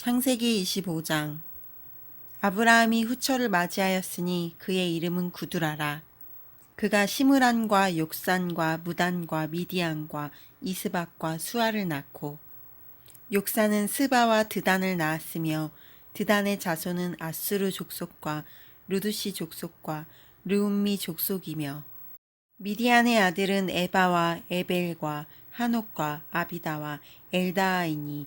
창세기 25장 아브라함이 후처를 맞이하였으니 그의 이름은 구두라라. 그가 시므란과 욕산과 무단과 미디안과 이스박과 수아를 낳고 욕산은 스바와 드단을 낳았으며 드단의 자손은 아수르 족속과 루두시 족속과 르움미 족속이며 미디안의 아들은 에바와 에벨과 한옥과 아비다와 엘다아이니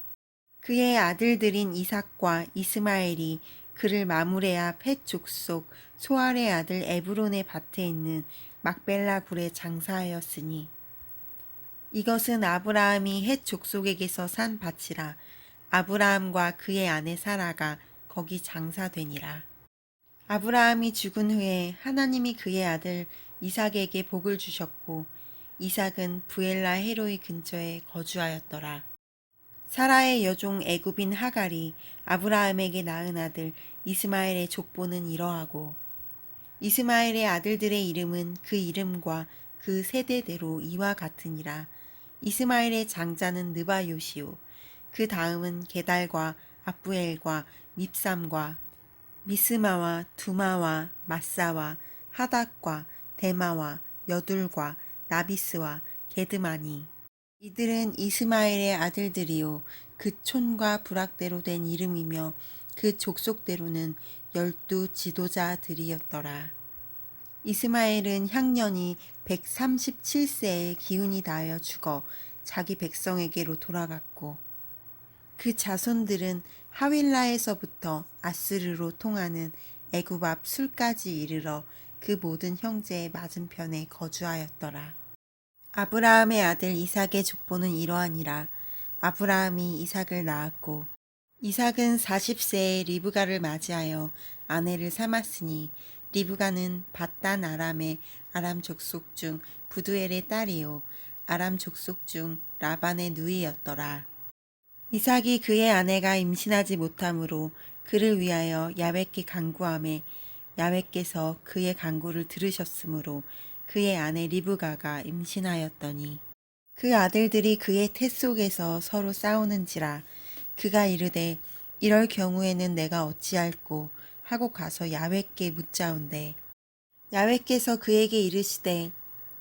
그의 아들들인 이삭과 이스마엘이 그를 마무레아 펫 족 속 소알의 아들 에브론의 밭에 있는 막벨라 굴에 장사하였으니 이것은 아브라함이 헷 족속에게서 산 밭이라 아브라함과 그의 아내 사라가 거기 장사되니라 아브라함이 죽은 후에 하나님이 그의 아들 이삭에게 복을 주셨고 이삭은 부엘라 헤로이 근처에 거주하였더라. 사라의 여종 애굽인 하갈이 아브라함에게 낳은 아들 이스마엘의 족보는 이러하고 이스마엘의 아들들의 이름은 그 이름과 그 세대대로 이와 같으니라. 이스마엘의 장자는 느바요시오. 그 다음은 게달과 아부엘과 밉삼과 미스마와 두마와 마사와 하닥과 데마와 여둘과 나비스와 게드마니 이들은 이스마엘의 아들들이요 그 촌과 부락대로 된 이름이며 그 족속대로는 열두 지도자들이었더라. 이스마엘은 향년이 137세에 기운이 닿아 죽어 자기 백성에게로 돌아갔고 그 자손들은 하윌라에서부터 아스르로 통하는 애굽 앞 술까지 이르러 그 모든 형제의 맞은편에 거주하였더라. 아브라함의 아들 이삭의 족보는 이러하니라. 아브라함이 이삭을 낳았고 이삭은 40세에 리브가를 맞이하여 아내를 삼았으니 리브가는 바단 아람의 아람 족속 중 부두엘의 딸이요 아람 족속 중 라반의 누이였더라. 이삭이 그의 아내가 임신하지 못하므로 그를 위하여 야외께 간구함에 야외께서 그의 간구를 들으셨으므로 그의 아내 리브가가 임신하였더니 그 아들들이 그의 태 속에서 서로 싸우는지라 그가 이르되 이럴 경우에는 내가 어찌할꼬? 하고 가서 야외께 묻자온대 야외께서 그에게 이르시되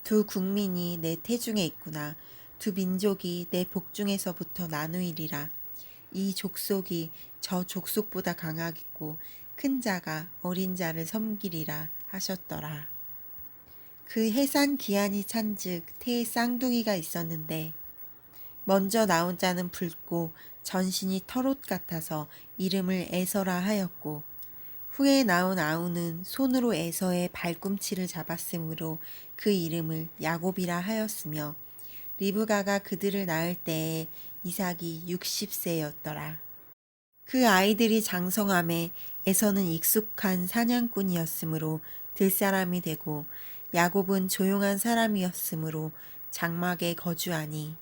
두 국민이 내 태중에 있구나. 두 민족이 내 복중에서부터 나누이리라. 이 족속이 저 족속보다 강하겠고 큰 자가 어린 자를 섬기리라 하셨더라. 그 해산 기한이 찬즉 태에 쌍둥이가 있었는데 먼저 나온 자는 붉고 전신이 털옷 같아서 이름을 에서라 하였고 후에 나온 아우는 손으로 에서의 발꿈치를 잡았으므로 그 이름을 야곱이라 하였으며 리브가가 그들을 낳을 때에 이삭이 60세였더라. 그 아이들이 장성함에 에서는 익숙한 사냥꾼이었으므로 들사람이 되고 야곱은 조용한 사람이었으므로 장막에 거주하니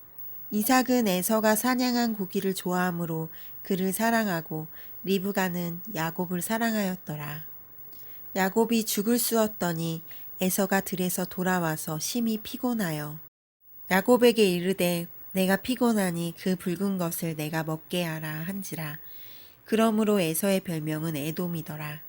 이삭은 에서가 사냥한 고기를 좋아하므로 그를 사랑하고 리브가는 야곱을 사랑하였더라. 야곱이 죽을 쑤었더니 에서가 들에서 돌아와서 심히 피곤하여 야곱에게 이르되 내가 피곤하니 그 붉은 것을 내가 먹게 하라 한지라. 그러므로 에서의 별명은 에돔이더라.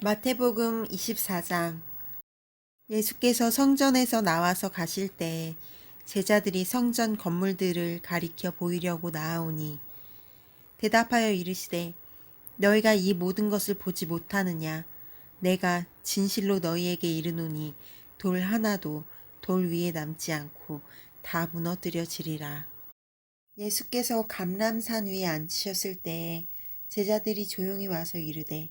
마태복음 24장 예수께서 성전에서 나와서 가실 때 제자들이 성전 건물들을 가리켜 보이려고 나아오니 대답하여 이르시되 너희가 이 모든 것을 보지 못하느냐? 내가 진실로 너희에게 이르노니 돌 하나도 돌 위에 남지 않고 다 무너뜨려지리라. 예수께서 감람산 위에 앉으셨을 때에 제자들이 조용히 와서 이르되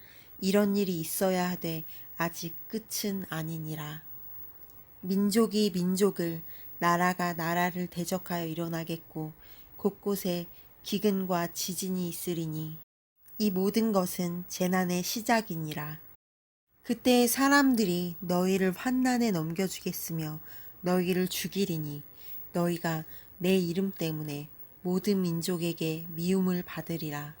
이런 일이 있어야 하되 아직 끝은 아니니라. 민족이 민족을 나라가 나라를 대적하여 일어나겠고 곳곳에 기근과 지진이 있으리니 이 모든 것은 재난의 시작이니라. 그때 사람들이 너희를 환난에 넘겨주겠으며 너희를 죽이리니 너희가 내 이름 때문에 모든 민족에게 미움을 받으리라.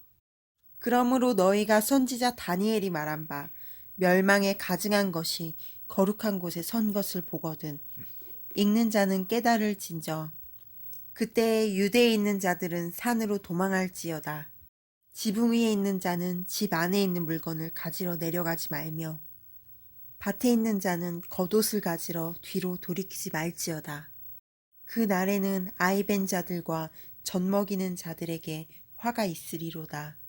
그러므로 너희가 선지자 다니엘이 말한 바 멸망에 가증한 것이 거룩한 곳에 선 것을 보거든. 읽는 자는 깨달을 진저 그때 유대에 있는 자들은 산으로 도망할지어다. 지붕 위에 있는 자는 집 안에 있는 물건을 가지러 내려가지 말며 밭에 있는 자는 겉옷을 가지러 뒤로 돌이키지 말지어다. 그 날에는 아이벤 자들과 젖 먹이는 자들에게 화가 있으리로다.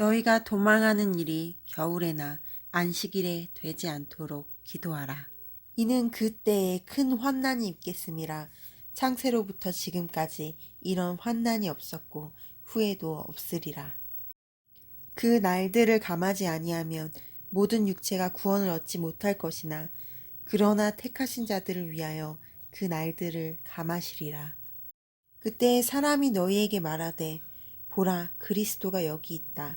너희가 도망하는 일이 겨울에나 안식일에 되지 않도록 기도하라. 이는 그때에 큰 환난이 있겠음이라 창세로부터 지금까지 이런 환난이 없었고 후에도 없으리라. 그 날들을 감하지 아니하면 모든 육체가 구원을 얻지 못할 것이나 그러나 택하신 자들을 위하여 그 날들을 감하시리라. 그때 사람이 너희에게 말하되 보라 그리스도가 여기 있다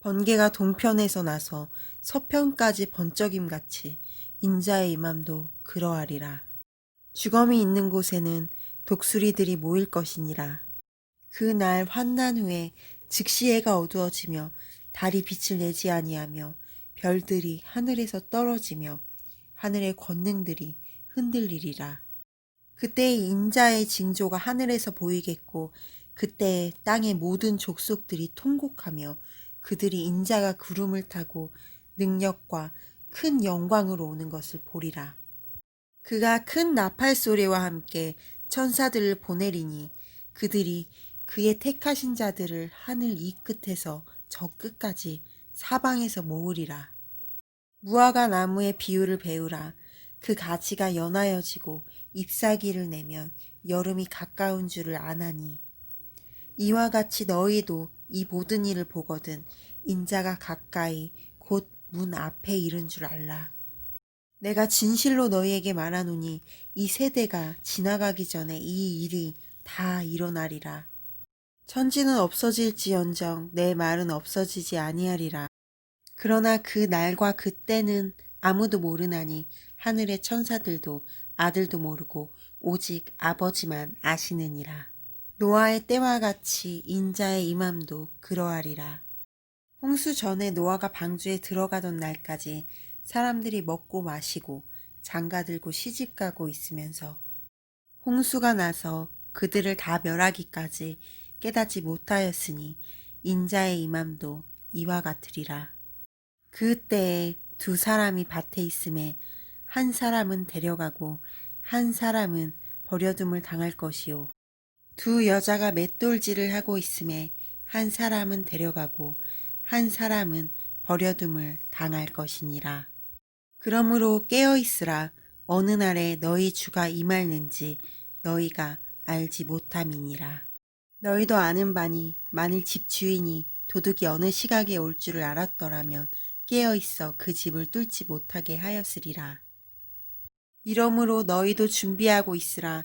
번개가 동편에서 나서 서편까지 번쩍임 같이 인자의 임함도 그러하리라. 주검이 있는 곳에는 독수리들이 모일 것이니라. 그 날 환난 후에 즉시 해가 어두워지며 달이 빛을 내지 아니하며 별들이 하늘에서 떨어지며 하늘의 권능들이 흔들리리라. 그때 인자의 징조가 하늘에서 보이겠고 그때 땅의 모든 족속들이 통곡하며 그들이 인자가 구름을 타고 능력과 큰 영광으로 오는 것을 보리라. 그가 큰 나팔 소리와 함께 천사들을 보내리니 그들이 그의 택하신 자들을 하늘 이 끝에서 저 끝까지 사방에서 모으리라. 무화과 나무의 비유를 배우라. 그 가지가 연하여지고 잎사귀를 내면 여름이 가까운 줄을 아나니 이와 같이 너희도 이 모든 일을 보거든 인자가 가까이 곧 문 앞에 이른 줄 알라. 내가 진실로 너희에게 말하노니 이 세대가 지나가기 전에 이 일이 다 일어나리라. 천지는 없어질지언정 내 말은 없어지지 아니하리라. 그러나 그 날과 그 때는 아무도 모르나니 하늘의 천사들도 아들도 모르고 오직 아버지만 아시느니라. 노아의 때와 같이 인자의 임함도 그러하리라. 홍수 전에 노아가 방주에 들어가던 날까지 사람들이 먹고 마시고 장가 들고 시집 가고 있으면서 홍수가 나서 그들을 다 멸하기까지 깨닫지 못하였으니 인자의 임함도 이와 같으리라. 그때에 두 사람이 밭에 있음에 한 사람은 데려가고 한 사람은 버려둠을 당할 것이요. 두 여자가 맷돌질을 하고 있음에 한 사람은 데려가고 한 사람은 버려둠을 당할 것이니라. 그러므로 깨어 있으라 어느 날에 너희 주가 임할는지 너희가 알지 못함이니라. 너희도 아는 바니 만일 집 주인이 도둑이 어느 시각에 올 줄을 알았더라면 깨어 있어 그 집을 뚫지 못하게 하였으리라. 이러므로 너희도 준비하고 있으라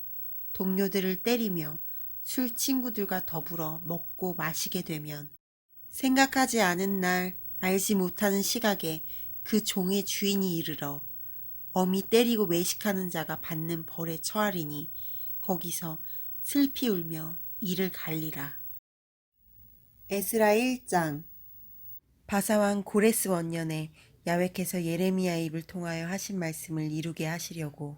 동료들을 때리며 술 친구들과 더불어 먹고 마시게 되면 생각하지 않은 날 알지 못하는 시각에 그 종의 주인이 이르러 엄히 때리고 외식하는 자가 받는 벌에 처하리니 거기서 슬피 울며 이를 갈리라. 에스라 1장 바사왕 고레스 원년에 야외께서 예레미야 입을 통하여 하신 말씀을 이루게 하시려고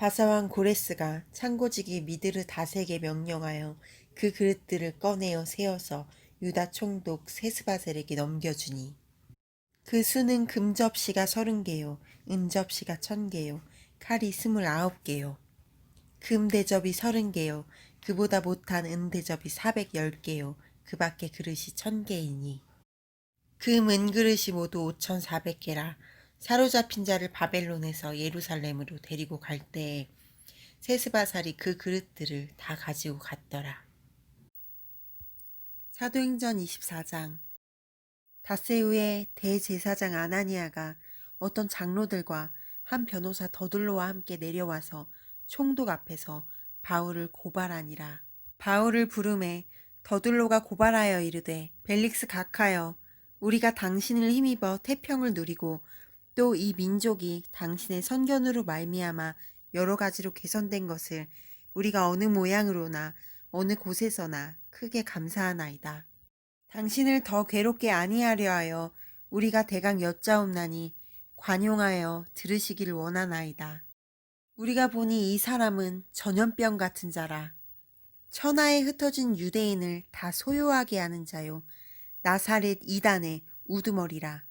바사왕 고레스가 창고지기 미드르 다색에 명령하여 그 그릇들을 꺼내어 세워서 유다 총독 세스바셀에게 넘겨주니 그 수는 금접시가 서른 개요, 은접시가 천 개요, 칼이 스물아홉 개요. 금대접이 서른 개요, 그보다 못한 은대접이 사백 열 개요, 그 밖에 그릇이 천 개이니. 금 은그릇이 모두 오천사백 개라. 사로잡힌 자를 바벨론에서 예루살렘으로 데리고 갈 때에 세스바살이 그 그릇들을 다 가지고 갔더라. 사도행전 24장 다세우의 대제사장 아나니아가 어떤 장로들과 한 변호사 더둘로와 함께 내려와서 총독 앞에서 바울을 고발하니라. 바울을 부름에 더둘로가 고발하여 이르되 벨릭스 각하여 우리가 당신을 힘입어 태평을 누리고 또 이 민족이 당신의 선견으로 말미암아 여러 가지로 개선된 것을 우리가 어느 모양으로나 어느 곳에서나 크게 감사하나이다. 당신을 더 괴롭게 아니하려 하여 우리가 대강 여짜옵나니 관용하여 들으시기를 원하나이다. 우리가 보니 이 사람은 전염병 같은 자라. 천하에 흩어진 유대인을 다 소유하게 하는 자요. 나사렛 이단의 우두머리라.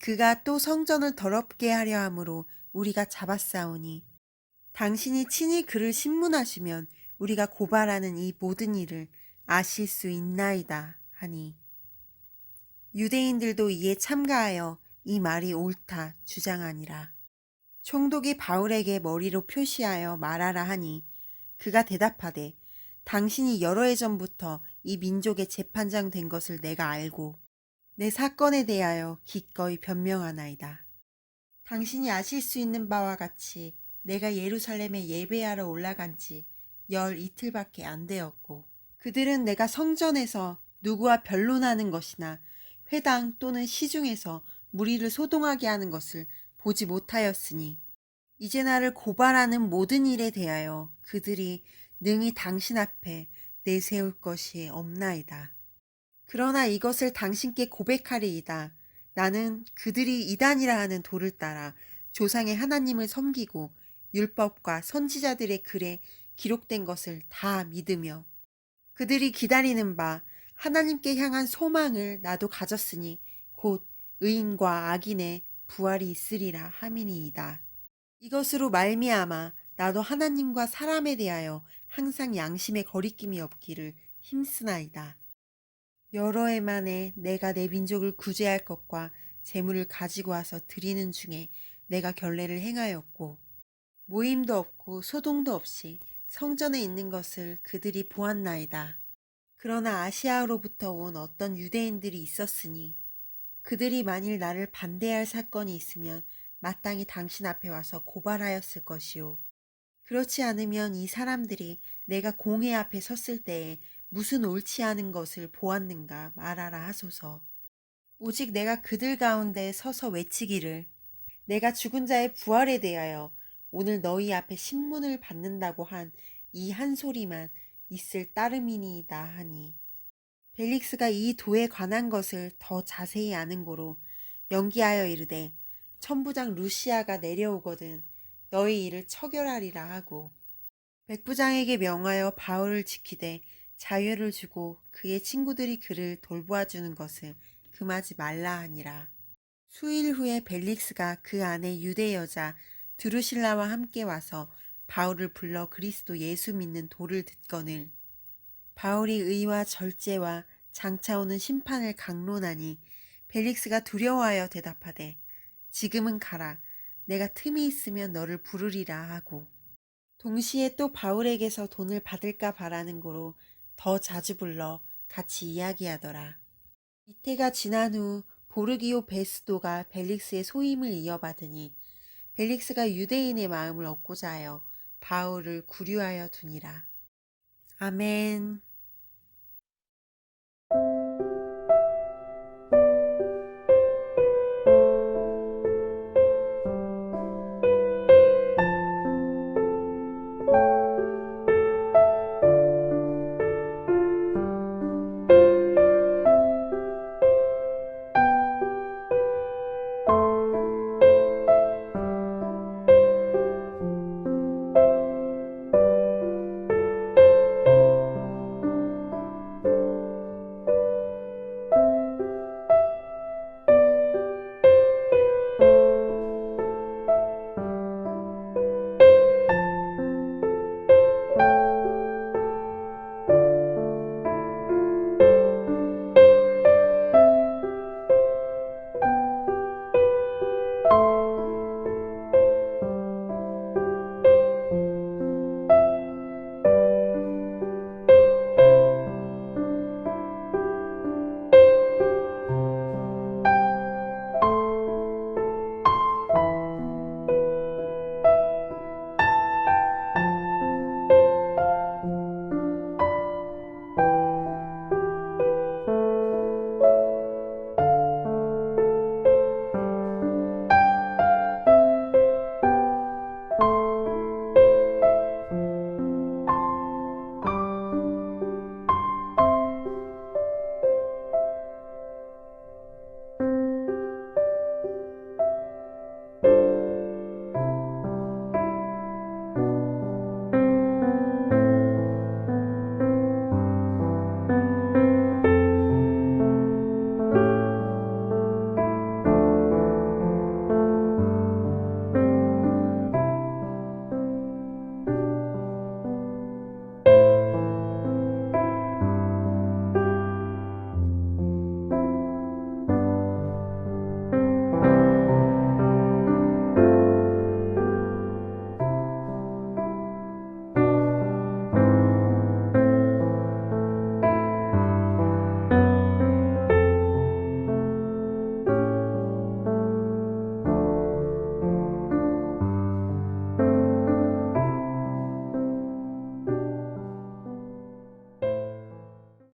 그가 또 성전을 더럽게 하려 함으로 우리가 잡았사오니 당신이 친히 그를 신문하시면 우리가 고발하는 이 모든 일을 아실 수 있나이다 하니 유대인들도 이에 참가하여 이 말이 옳다 주장하니라. 총독이 바울에게 머리로 표시하여 말하라 하니 그가 대답하되 당신이 여러 해 전부터 이 민족의 재판장 된 것을 내가 알고 내 사건에 대하여 기꺼이 변명하나이다. 당신이 아실 수 있는 바와 같이 내가 예루살렘에 예배하러 올라간 지 열 이틀밖에 안 되었고 그들은 내가 성전에서 누구와 변론하는 것이나 회당 또는 시중에서 무리를 소동하게 하는 것을 보지 못하였으니 이제 나를 고발하는 모든 일에 대하여 그들이 능히 당신 앞에 내세울 것이 없나이다. 그러나 이것을 당신께 고백하리이다. 나는 그들이 이단이라 하는 도를 따라 조상의 하나님을 섬기고 율법과 선지자들의 글에 기록된 것을 다 믿으며 그들이 기다리는 바 하나님께 향한 소망을 나도 가졌으니 곧 의인과 악인의 부활이 있으리라 함이니이다. 이것으로 말미암아 나도 하나님과 사람에 대하여 항상 양심의 거리낌이 없기를 힘쓰나이다. 여러 해 만에 내가 내 민족을 구제할 것과 재물을 가지고 와서 드리는 중에 내가 결례를 행하였고 모임도 없고 소동도 없이 성전에 있는 것을 그들이 보았나이다. 그러나 아시아로부터 온 어떤 유대인들이 있었으니 그들이 만일 나를 반대할 사건이 있으면 마땅히 당신 앞에 와서 고발하였을 것이요. 그렇지 않으면 이 사람들이 내가 공회 앞에 섰을 때에 무슨 옳지 않은 것을 보았는가 말하라 하소서. 오직 내가 그들 가운데 서서 외치기를. 내가 죽은 자의 부활에 대하여 오늘 너희 앞에 신문을 받는다고 한 이 한 소리만 있을 따름이니이다 하니. 벨릭스가 이 도에 관한 것을 더 자세히 아는 고로 연기하여 이르되 천부장 루시아가 내려오거든 너희 일을 처결하리라 하고. 백부장에게 명하여 바울을 지키되 자유를 주고 그의 친구들이 그를 돌보아 주는 것을 금하지 말라 하니라. 수일 후에 벨릭스가 그 안에 유대 여자 드루실라와 함께 와서 바울을 불러 그리스도 예수 믿는 도를 듣거늘. 바울이 의와 절제와 장차 오는 심판을 강론하니 벨릭스가 두려워하여 대답하되 지금은 가라. 내가 틈이 있으면 너를 부르리라 하고. 동시에 또 바울에게서 돈을 받을까 바라는 고로 더 자주 불러 같이 이야기하더라. 이태가 지난 후 보르기오 베스도가 벨릭스의 소임을 이어받으니 벨릭스가 유대인의 마음을 얻고자 하여 바울을 구류하여 두니라. 아멘.